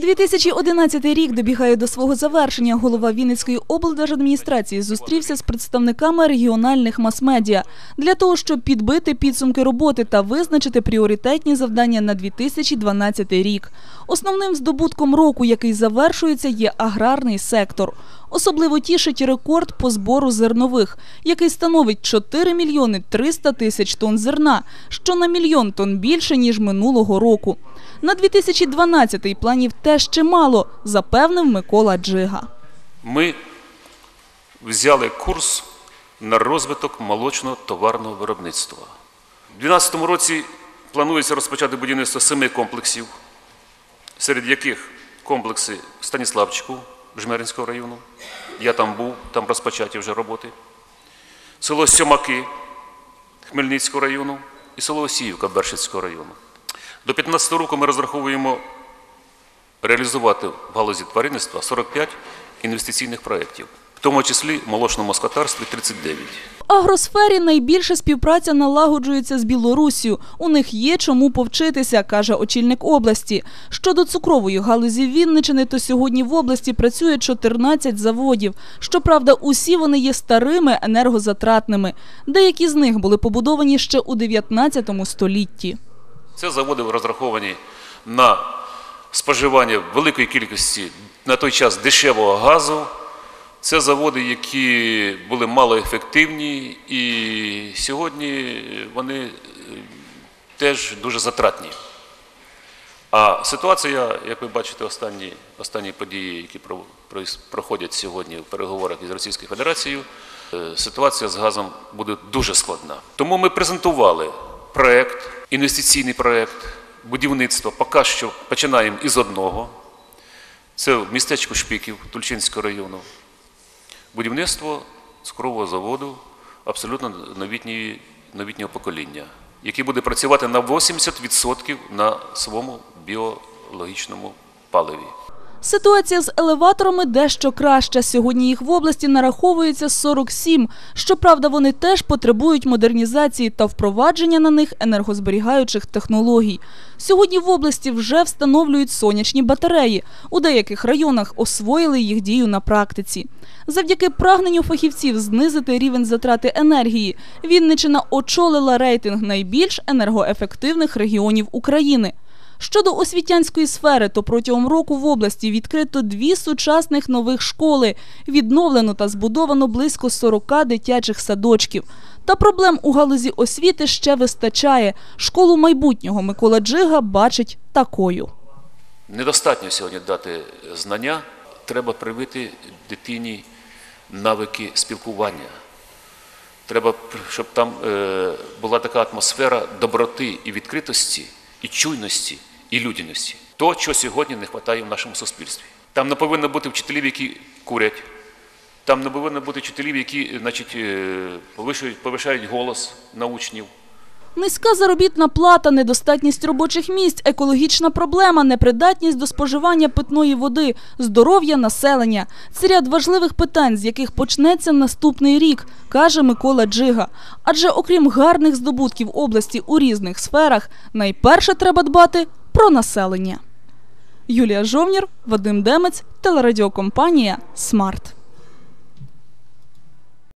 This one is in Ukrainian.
2011 рік добігає до свого завершення. Голова Вінницької облдержадміністрації зустрівся з представниками регіональних мас-медіа для того, щоб підбити підсумки роботи та визначити пріоритетні завдання на 2012 рік. Основним здобутком року, який завершується, є аграрний сектор. Особливо тішить рекорд по збору зернових, який становить 4 мільйони 300 тисяч тонн зерна, що на мільйон тонн більше, ніж минулого року. На 2012-й планів теж чимало, запевнив Микола Джига. Ми взяли курс на розвиток молочного товарного виробництва. У 2012 році планується розпочати будівництво семи комплексів, серед яких комплекси Станіславчику Жмеринського району. Я там був, там розпочаті вже роботи. Село Сьомаки Хмельницького району і село Осіївка Бершицького району. До 2015 року ми розраховуємо реалізувати в галузі тваринництва 45 інвестиційних проєктів, тому числі в молочному скотарстві 39. В агросфері найбільша співпраця налагоджується з Білоруссю. У них є чому повчитися, каже очільник області. Щодо цукрової галузі Вінничини, то сьогодні в області працює 14 заводів. Щоправда, усі вони є старими енергозатратними. Деякі з них були побудовані ще у 19 столітті. Це заводи розраховані на споживання великої кількості на той час дешевого газу. Це заводи, які були малоефективні, і сьогодні вони е, теж дуже затратні. А ситуація, як ви бачите, останні, останні події, які проходять сьогодні в переговорах із Російською Федерацією, е, ситуація з газом буде дуже складна. Тому ми презентували проект, інвестиційний проект будівництва. Поки що починаємо із одного. Це в містечку Шпіків Тульчинського району. Будівництво цукрового заводу абсолютно новітньої, новітнього покоління, який буде працювати на 80% на своєму біологічному паливі. Ситуація з елеваторами дещо краща. Сьогодні їх в області нараховується 47. Щоправда, вони теж потребують модернізації та впровадження на них енергозберігаючих технологій. Сьогодні в області вже встановлюють сонячні батареї. У деяких районах освоїли їх дію на практиці. Завдяки прагненню фахівців знизити рівень затрати енергії, Вінничина очолила рейтинг найбільш енергоефективних регіонів України. Щодо освітянської сфери, то протягом року в області відкрито дві сучасних нових школи, відновлено та збудовано близько 40 дитячих садочків. Та проблем у галузі освіти ще вистачає. Школу майбутнього Микола Джига бачить такою. Недостатньо сьогодні дати знання, треба привити дитині навики спілкування. Треба, щоб там е, була така атмосфера доброти і відкритості, і чуйності, і людяності. То, що сьогодні не вистачає в нашому суспільстві. Там не повинно бути вчителів, які курять. Там не повинно бути вчителів, які значить, повишають, повишують, повишають голос на учнів. Низька заробітна плата, недостатність робочих місць, екологічна проблема, непридатність до споживання питної води, здоров'я населення – це ряд важливих питань, з яких почнеться наступний рік, каже Микола Джига. Адже окрім гарних здобутків області у різних сферах, найперше треба дбати про населення. Юлія Жовнір, Вадим Демець, телерадіокомпанія «Смарт».